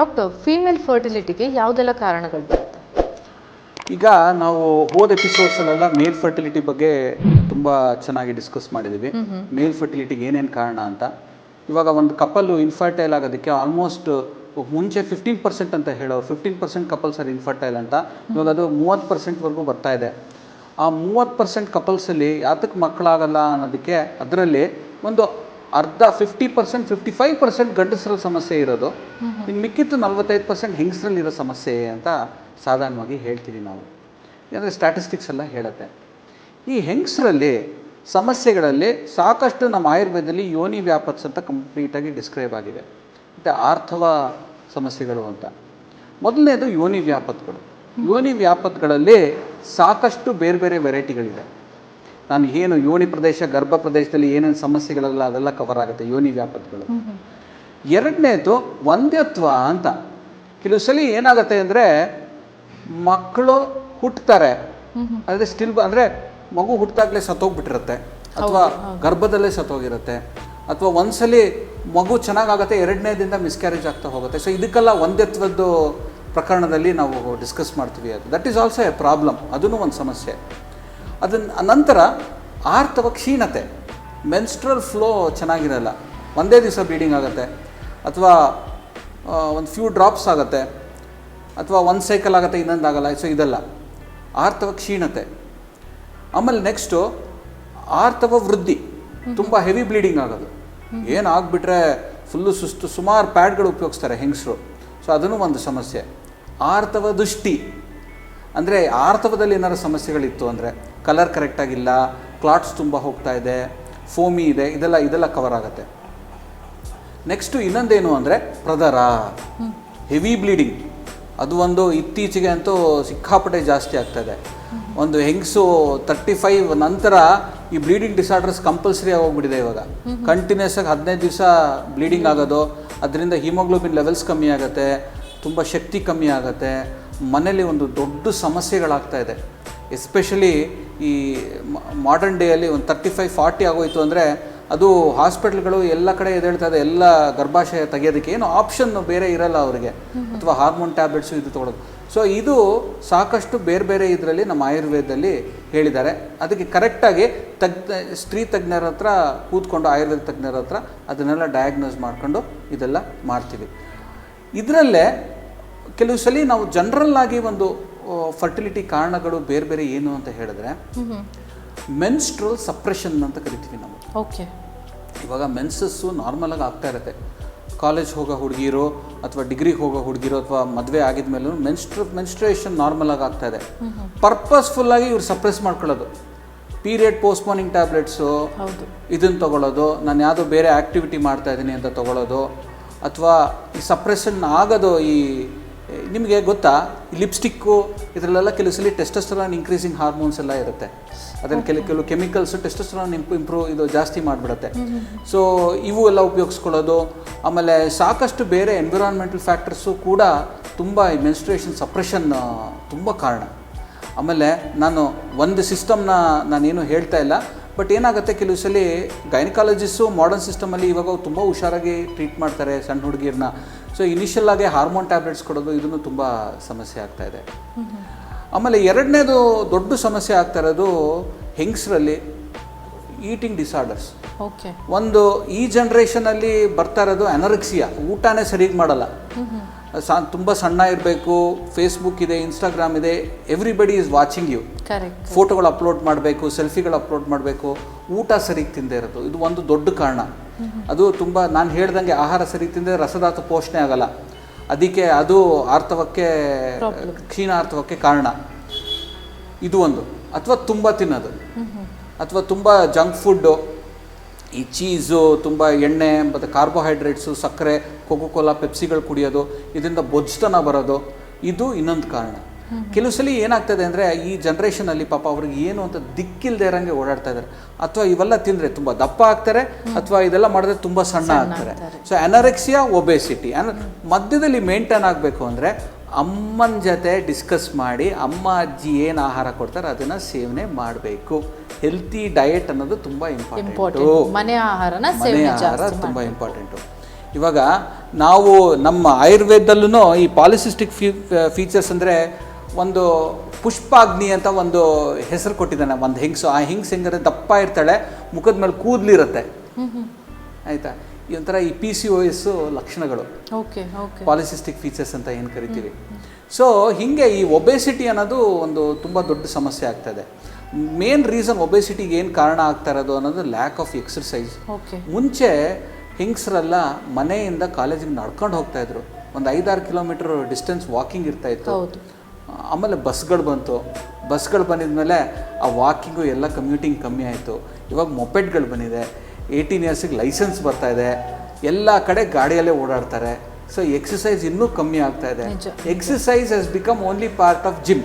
Doctor female ಫರ್ಟಿಲಿಟಿಗೆ ಯಾವುದೆಲ್ಲ ಕಾರಣಗಳು ಬರುತ್ತೆ? ಈಗ ನಾವು ಹೋದ ಎಪಿಸೋಡ್ಸಲ್ಲೆಲ್ಲ ಮೇಲ್ ಫರ್ಟಿಲಿಟಿ ಬಗ್ಗೆ ತುಂಬ ಚೆನ್ನಾಗಿ ಡಿಸ್ಕಸ್ ಮಾಡಿದ್ದೀವಿ ಮೇಲ್ ಫರ್ಟಿಲಿಟಿಗೆ ಏನೇನು ಕಾರಣ ಅಂತ. ಇವಾಗ ಒಂದು ಕಪಲ್ ಇನ್ಫರ್ಟೈಲ್ ಆಗೋದಕ್ಕೆ ಆಲ್ಮೋಸ್ಟ್ ಮುಂಚೆ ಫಿಫ್ಟೀನ್ ಪರ್ಸೆಂಟ್ ಅಂತ ಹೇಳೋ fifteen percent couples are infertile ಅಂತ. ಇವಾಗ ಅದು ಮೂವತ್ತು ಪರ್ಸೆಂಟ್ವರೆಗೂ ಬರ್ತಾ ಇದೆ. ಆ ಮೂವತ್ತು ಪರ್ಸೆಂಟ್ ಕಪಲ್ಸಲ್ಲಿ ಯಾತಕ್ಕೆ ಮಕ್ಕಳಾಗಲ್ಲ ಅನ್ನೋದಕ್ಕೆ ಅದರಲ್ಲಿ ಒಂದು ಅರ್ಧ fifty percent fifty five percent ಗಂಡಸರಲ್ಲಿ ಸಮಸ್ಯೆ ಇರೋದು. ಇನ್ನು ಮಿಕ್ಕಿತ್ತು ನಲ್ವತ್ತೈದು ಪರ್ಸೆಂಟ್ ಹೆಂಗಸರಲ್ಲಿರೋ ಸಮಸ್ಯೆ ಅಂತ ಸಾಧಾರಣವಾಗಿ ಹೇಳ್ತೀವಿ ನಾವು. ಯಾಕಂದರೆ ಸ್ಟ್ಯಾಟಿಸ್ಟಿಕ್ಸ್ ಎಲ್ಲ ಹೇಳುತ್ತೆ. ಈ ಹೆಂಗಸರಲ್ಲಿ ಸಮಸ್ಯೆಗಳಲ್ಲಿ ಸಾಕಷ್ಟು ನಮ್ಮ ಆಯುರ್ವೇದದಲ್ಲಿ ಯೋನಿ ವ್ಯಾಪತ್ಸ್ ಅಂತ ಕಂಪ್ಲೀಟಾಗಿ ಡಿಸ್ಕ್ರೈಬ್ ಆಗಿದೆ. ಮತ್ತು ಆರ್ಥವ ಸಮಸ್ಯೆಗಳು ಅಂತ. ಮೊದಲನೇದು ಯೋನಿ ವ್ಯಾಪತ್ಗಳು. ಯೋನಿ ವ್ಯಾಪತ್ಗಳಲ್ಲಿ ಸಾಕಷ್ಟು ಬೇರೆ ಬೇರೆ ವೆರೈಟಿಗಳಿದೆ ನಾನು ಏನು ಯೋನಿ ಪ್ರದೇಶ ಗರ್ಭ ಪ್ರದೇಶದಲ್ಲಿ ಏನೇನು ಸಮಸ್ಯೆಗಳೆಲ್ಲ ಅದೆಲ್ಲ ಕವರ್ ಆಗುತ್ತೆ ಯೋನಿ ವ್ಯಾಪತ್ಗಳು ಎರಡನೇದು ಒಂದ್ಯತ್ವ ಅಂತ. ಕೆಲವು ಸಲ ಏನಾಗುತ್ತೆ ಅಂದರೆ ಮಕ್ಕಳು ಹುಟ್ಟುತ್ತಾರೆ ಆದರೆ ಸ್ಟಿಲ್ ಅಂದರೆ ಮಗು ಹುಟ್ಟಿದಾಗಲೇ ಸತ್ತೋಗ್ಬಿಟ್ಟಿರುತ್ತೆ. ಅಥವಾ ಗರ್ಭದಲ್ಲೇ ಸತ್ತೋಗಿರುತ್ತೆ. ಅಥವಾ ಒಂದ್ಸಲಿ ಮಗು ಚೆನ್ನಾಗಾಗುತ್ತೆ ಎರಡನೇದಿಂದ ಮಿಸ್ಕ್ಯಾರೇಜ್ ಆಗ್ತಾ ಹೋಗುತ್ತೆ. ಸೊ ಇದಕ್ಕೆಲ್ಲ ಒಂದ್ಯತ್ವದ್ದು ಪ್ರಕರಣದಲ್ಲಿ ನಾವು ಡಿಸ್ಕಸ್ ಮಾಡ್ತೀವಿ ಅದು. That is also a problem ಅದೂ ಒಂದು ಸಮಸ್ಯೆ. ಅದನ್ನ ನಂತರ ಆರ್ತವ ಕ್ಷೀಣತೆ ಮೆನ್ಸ್ಟ್ರಲ್ ಫ್ಲೋ ಚೆನ್ನಾಗಿರಲ್ಲ. ಒಂದೇ ದಿವಸ ಬ್ಲೀಡಿಂಗ್ ಆಗುತ್ತೆ ಅಥವಾ ಒಂದು ಫ್ಯೂ ಡ್ರಾಪ್ಸ್ ಆಗುತ್ತೆ ಅಥವಾ ಒಂದು ಸೈಕಲ್ ಆಗುತ್ತೆ ಇನ್ನೊಂದು ಆಗಲ್ಲ ಸೊ ಇದೆಲ್ಲ. ಆರ್ತವ ಕ್ಷೀಣತೆ ಆಮೇಲೆ ನೆಕ್ಸ್ಟು ಆರ್ತವ ವೃದ್ಧಿ. ತುಂಬ ಹೆವಿ ಬ್ಲೀಡಿಂಗ್ ಆಗೋದು. ಏನು ಆಗಿಬಿಟ್ರೆ ಫುಲ್ಲು ಸುಸ್ತು ಸುಮಾರು ಪ್ಯಾಡ್ಗಳು ಉಪಯೋಗಿಸ್ತಾರೆ ಹೆಂಗಸರು. ಸೊ ಅದನ್ನು ಒಂದು ಸಮಸ್ಯೆ. ಆರ್ತವ ದೃಷ್ಟಿ. ಅಂದರೆ ಆರ್ತವದಲ್ಲಿ ಏನಾದ್ರು ಸಮಸ್ಯೆಗಳಿತ್ತು ಅಂದರೆ ಕಲರ್ ಕರೆಕ್ಟಾಗಿಲ್ಲ ಕ್ಲಾಟ್ಸ್ ತುಂಬ ಹೋಗ್ತಾ ಇದೆ ಫೋಮಿ ಇದೆ, ಇದೆಲ್ಲ ಇದೆಲ್ಲ ಕವರ್ ಆಗುತ್ತೆ. ನೆಕ್ಸ್ಟು ಇನ್ನೊಂದೇನು ಅಂದರೆ ಪ್ರದರ. ಹೆವಿ ಬ್ಲೀಡಿಂಗ್ ಅದು ಒಂದು ಇತ್ತೀಚೆಗೆ ಅಂತೂ ಸಿಕ್ಕಾಪಟ್ಟೆ ಜಾಸ್ತಿ ಇದೆ. ಒಂದು ಹೆಂಗಸು ತರ್ಟಿ ಫೈವ್ ನಂತರ ಈ ಬ್ಲೀಡಿಂಗ್ ಡಿಸಾರ್ಡರ್ಸ್ ಕಂಪಲ್ಸರಿ ಆಗೋಗ್ಬಿಟ್ಟಿದೆ ಇವಾಗ. ಕಂಟಿನ್ಯೂಸ್ ಆಗಿ ಹದಿನೈದು ದಿವಸ ಬ್ಲೀಡಿಂಗ್ ಆಗೋದು, ಅದರಿಂದ ಹಿಮೋಗ್ಲೋಬಿನ್ ಲೆವೆಲ್ಸ್ ಕಮ್ಮಿ ಆಗುತ್ತೆ, ತುಂಬ ಶಕ್ತಿ ಕಮ್ಮಿ ಆಗುತ್ತೆ ಮನೇಲಿ ಒಂದು ದೊಡ್ಡ ಸಮಸ್ಯೆಗಳಾಗ್ತಾ ಇದೆ. ಎಸ್ಪೆಷಲಿ ಈ ಮಾಡರ್ನ್ ಡೇಯಲ್ಲಿ ಒಂದು ತರ್ಟಿ ಫೈವ್ ಫಾರ್ಟಿ ಆಗೋಯ್ತು ಅಂದರೆ ಅದು ಹಾಸ್ಪಿಟ್ಲ್ಗಳು ಎಲ್ಲ ಕಡೆ ಎದೇಳ್ತದೆ ಇದೆ ಎಲ್ಲ ಗರ್ಭಾಶಯ ತೆಗೆಯೋದಕ್ಕೆ ಏನು ಆಪ್ಷನ್ ಬೇರೆ ಇರಲ್ಲ ಅವರಿಗೆ. ಅಥವಾ ಹಾರ್ಮೋನ್ ಟ್ಯಾಬ್ಲೆಟ್ಸು ಇದು ತೊಗೊಳೋದು. ಸೊ ಇದು ಸಾಕಷ್ಟು ಬೇರೆ ಬೇರೆ ಇದರಲ್ಲಿ ನಮ್ಮ ಆಯುರ್ವೇದದಲ್ಲಿ ಹೇಳಿದ್ದಾರೆ. ಅದಕ್ಕೆ ಕರೆಕ್ಟಾಗಿ ತಜ್ಞ ಸ್ತ್ರೀ ತಜ್ಞರ ಹತ್ರ ಕೂತ್ಕೊಂಡು ಆಯುರ್ವೇದ ತಜ್ಞರ ಹತ್ರ ಅದನ್ನೆಲ್ಲ ಡಯಾಗ್ನೋಸ್ ಮಾಡ್ಕೊಂಡು ಇದೆಲ್ಲ ಮಾಡ್ತೀವಿ. ಇದರಲ್ಲೇ ಕೆಲವು ಸಲ ನಾವು ಜನರಲ್ ಆಗಿ ಒಂದು ಫರ್ಟಿಲಿಟಿ ಕಾರಣಗಳು ಬೇರೆ ಬೇರೆ ಏನು ಅಂತ ಹೇಳಿದ್ರೆ ಮೆನ್ಸ್ಟ್ರಲ್ ಸಪ್ರೆಷನ್ ಅಂತ ಕರಿತೀವಿ ನಾವು. ಓಕೆ. ಇವಾಗ ಮೆನ್ಸಸ್ಸು ನಾರ್ಮಲಾಗಿ ಆಗ್ತಾ ಇರುತ್ತೆ. ಕಾಲೇಜ್ ಹೋಗೋ ಹುಡುಗಿರು ಅಥವಾ ಡಿಗ್ರಿಗೆ ಹೋಗೋ ಹುಡುಗಿರು ಅಥವಾ ಮದುವೆ ಆಗಿದ ಮೇಲೂ ಮೆನ್ಸ್ಟ್ರ ಮೆನ್ಸ್ಟ್ರೇಷನ್ ನಾರ್ಮಲಾಗಿ ಆಗ್ತಾ ಇದೆ. ಪರ್ಪಸ್ಫುಲ್ಲಾಗಿ ಇವ್ರು ಸಪ್ರೆಸ್ ಮಾಡ್ಕೊಳ್ಳೋದು. ಪೀರಿಯಡ್ ಪೋಸ್ಟ್ಪೋನಿಂಗ್ ಟ್ಯಾಬ್ಲೆಟ್ಸು ಇದನ್ನು ತಗೊಳ್ಳೋದು ನಾನು ಯಾವುದೋ ಬೇರೆ ಆ್ಯಕ್ಟಿವಿಟಿ ಮಾಡ್ತಾ ಇದ್ದೀನಿ ಅಂತ ತಗೊಳ್ಳೋದು ಅಥವಾ ಈ ಸಪ್ರೆಷನ್ ಆಗೋದು ಈ ನಿಮಗೆ ಗೊತ್ತಾ ಲಿಪ್ಸ್ಟಿಕ್ಕು ಇದರಲ್ಲೆಲ್ಲ ಕೆಲವು ಸಲ ಟೆಸ್ಟಸ್ಟರಾನ್ ಇನ್ಕ್ರೀಸಿಂಗ್ ಹಾರ್ಮೋನ್ಸ್ ಎಲ್ಲ ಇರುತ್ತೆ. ಅದನ್ನು ಕೆಲವು ಕೆಲವು ಕೆಮಿಕಲ್ಸು ಟೆಸ್ಟಸ್ಟರಾನ್ ಇಂಪ್ ಇಂಪ್ರೂವ್ ಇದು ಜಾಸ್ತಿ ಮಾಡಿಬಿಡುತ್ತೆ. ಸೊ ಇವು ಎಲ್ಲ ಉಪಯೋಗಿಸ್ಕೊಳ್ಳೋದು ಆಮೇಲೆ ಸಾಕಷ್ಟು ಬೇರೆ ಎನ್ವಿರಾನ್ಮೆಂಟಲ್ ಫ್ಯಾಕ್ಟರ್ಸು ಕೂಡ ತುಂಬ ಈ ಮೆನ್ಸ್ಟ್ರೇಷನ್ ಸಪ್ರೆಷನ್ ತುಂಬ ಕಾರಣ. ಆಮೇಲೆ ನಾನು ಒಂದು ಸಿಸ್ಟಮ್ನ ನಾನೇನು ಹೇಳ್ತಾ ಇಲ್ಲ ಬಟ್ ಏನಾಗುತ್ತೆ, ಕೆಲವು ಸಲ ಗೈನಕಾಲಜಿಸ್ಟು ಮಾಡರ್ನ್ ಸಿಸ್ಟಮಲ್ಲಿ ಇವಾಗ ತುಂಬ ಹುಷಾರಾಗಿ ಟ್ರೀಟ್ ಮಾಡ್ತಾರೆ ಸಣ್ಣ ಹುಡುಗಿರನ್ನ ಸೊ ಇನಿಷಿಯಲ್ ಆಗಿ ಹಾರ್ಮೋನ್ ಟ್ಯಾಬ್ಲೆಟ್ಸ್ ಕೊಡೋದು ಇದನ್ನು ತುಂಬ ಸಮಸ್ಯೆ ಆಗ್ತಾ ಇದೆ. ಆಮೇಲೆ ಎರಡನೇದು ದೊಡ್ಡ ಸಮಸ್ಯೆ ಆಗ್ತಾ ಇರೋದು ಹೆಂಗಸರಲ್ಲಿ ಈಟಿಂಗ್ ಡಿಸಾರ್ಡರ್ಸ್. ಒಂದು ಈ ಜನ್ರೇಷನಲ್ಲಿ ಬರ್ತಾ ಇರೋದು ಅನರಿಕ್ಸಿಯಾ ಊಟನೇ ಸರಿಯಾಗಿ ಮಾಡಲ್ಲ. ಸಾ ತುಂಬ ಸಣ್ಣ ಇರಬೇಕು ಫೇಸ್ಬುಕ್ ಇದೆ ಇನ್ಸ್ಟಾಗ್ರಾಮ್ ಇದೆ everybody is watching you correct ಫೋಟೋಗಳು ಅಪ್ಲೋಡ್ ಮಾಡಬೇಕು ಸೆಲ್ಫಿಗಳು ಅಪ್ಲೋಡ್ ಮಾಡಬೇಕು ಊಟ ಸರಿಗೆ ತಿಂದೇ ಇರೋದು. ಇದು ಒಂದು ದೊಡ್ಡ ಕಾರಣ. ಅದು ತುಂಬ ನಾನು ಹೇಳ್ದಂಗೆ ಆಹಾರ ಸರಿ ತಿಂದರೆ ರಸದಾತ ಪೋಷಣೆ ಆಗಲ್ಲ. ಅದಕ್ಕೆ ಅದು ಆರ್ತವಕ್ಕೆ ಕ್ಷೀಣಾರ್ಥವಕ್ಕೆ ಕಾರಣ. ಇದು ಒಂದು. ಅಥವಾ ತುಂಬ ತಿನ್ನೋದು. ಅಥವಾ ತುಂಬ ಜಂಕ್ ಫುಡ್ಡು ಈ ಚೀಸು ತುಂಬ ಎಣ್ಣೆ ಮತ್ತು ಕಾರ್ಬೋಹೈಡ್ರೇಟ್ಸು ಸಕ್ಕರೆ ಕೋಕೋ ಕೋಲಾ ಪೆಪ್ಸಿಗಳು ಕುಡಿಯೋದು ಇದರಿಂದ ಬೊಜ್ತನ ಬರೋದು ಇದು ಇನ್ನೊಂದು ಕಾರಣ. ಕೆಲವು ಸಲ ಏನಾಗ್ತದೆ ಅಂದರೆ ಈ ಜನ್ರೇಷನಲ್ಲಿ ಪಾಪ ಅವ್ರಿಗೆ ಏನು ಅಂತ ದಿಕ್ಕಿಲ್ಲದೆ ಇರೋಂಗೆ ಓಡಾಡ್ತಾ ಇದ್ದಾರೆ ಅಥವಾ ಇವೆಲ್ಲ ತಿಂದರೆ ತುಂಬ ದಪ್ಪ ಆಗ್ತಾರೆ ಅಥವಾ ಇದೆಲ್ಲ ಮಾಡಿದ್ರೆ ತುಂಬ ಸಣ್ಣ ಆಗ್ತಾರೆ. ಸೊ ಅನರೆಕ್ಸಿಯಾ ಒಬೆಸಿಟಿ ಅನ ಮಧ್ಯದಲ್ಲಿ ಮೇಂಟೈನ್ ಆಗಬೇಕು ಅಂದರೆ ಅಮ್ಮನ ಜೊತೆ ಡಿಸ್ಕಸ್ ಮಾಡಿ ಅಮ್ಮ ಅಜ್ಜಿ ಏನು ಆಹಾರ ಕೊಡ್ತಾರೆ ಅದನ್ನು ಸೇವನೆ ಮಾಡಬೇಕು. ಹೆಲ್ತಿ ಡಯಟ್ ಅನ್ನೋದು ತುಂಬ ಇಂಪಾರ್ಟೆಂಟು ಮನೆ ಆಹಾರನ ಮನೆ ಸೇವನೆ ಆಹಾರ ತುಂಬ ಇಂಪಾರ್ಟೆಂಟು ಇವಾಗ ನಾವು ನಮ್ಮ ಆಯುರ್ವೇದದಲ್ಲೂ ಈ ಪಾಲಿಸಿಸ್ಟಿಕ್ ಫ್ಯೂ ಫೀಚರ್ಸ್ ಅಂದರೆ ಒಂದು ಪುಷ್ಪಾಗ್ನಿ ಅಂತ ಒಂದು ಹೆಸರು ಕೊಟ್ಟಿದ್ದಾನೆ. ಒಂದು ಹೆಂಗಸು ಆ ಹೆಂಗ್ಸ್ ಹೆಂಗಂದ್ರೆ ದಪ್ಪ ಇರ್ತಾಳೆ ಮುಖದ ಮೇಲೆ ಕೂದಲಿರುತ್ತೆ ಆಯಿತಾ? ಈ ಒಂಥರ ಈ ಪಿ ಸಿ ಒ ಎಸ್ ಲಕ್ಷಣಗಳು. ಓಕೆ ಓಕೆ ಪಾಲಿಸಿಸ್ಟಿಕ್ ಫೀಚರ್ಸ್ ಅಂತ ಏನು ಕರಿತೀವಿ ಸೊ ಹೀಗೆ ಈ ಒಬೆಸಿಟಿ ಅನ್ನೋದು ಒಂದು ತುಂಬ ದೊಡ್ಡ ಸಮಸ್ಯೆ ಆಗ್ತದೆ. ಮೇನ್ ರೀಸನ್ ಒಬೆಸಿಟಿಗೆ ಏನು ಕಾರಣ ಆಗ್ತಾ ಇರೋದು ಅನ್ನೋದು ಲ್ಯಾಕ್ ಆಫ್ ಎಕ್ಸರ್ಸೈಸ್ ಓಕೆ ಮುಂಚೆ ಹೆಂಗಸರೆಲ್ಲ ಮನೆಯಿಂದ ಕಾಲೇಜಿಗೆ ನಡ್ಕೊಂಡು ಹೋಗ್ತಾ ಇದ್ರು. ಒಂದು ಐದಾರು ಕಿಲೋಮೀಟರ್ ಡಿಸ್ಟೆನ್ಸ್ ವಾಕಿಂಗ್ ಇರ್ತಾ ಇತ್ತು. ಆಮೇಲೆ ಬಸ್ಗಳು ಬಂತು. ಬಸ್ಗಳು ಬಂದಿದ್ಮೇಲೆ ಆ ವಾಕಿಂಗು ಎಲ್ಲ ಕಮ್ಯೂಟಿಂಗ್ ಕಮ್ಮಿ ಆಯಿತು. ಇವಾಗ ಮೊಪೆಟ್ಗಳು ಬಂದಿದೆ. ಏಯ್ಟೀನ್ ಇಯರ್ಸಿಗೆ ಲೈಸೆನ್ಸ್ ಬರ್ತಾ ಇದೆ. ಎಲ್ಲ ಕಡೆ ಗಾಡಿಯಲ್ಲೇ ಓಡಾಡ್ತಾರೆ. ಸೊ ಎಕ್ಸಸೈಸ್ ಇನ್ನೂ ಕಮ್ಮಿ ಆಗ್ತಾ ಇದೆ. Exercise has become only part of gym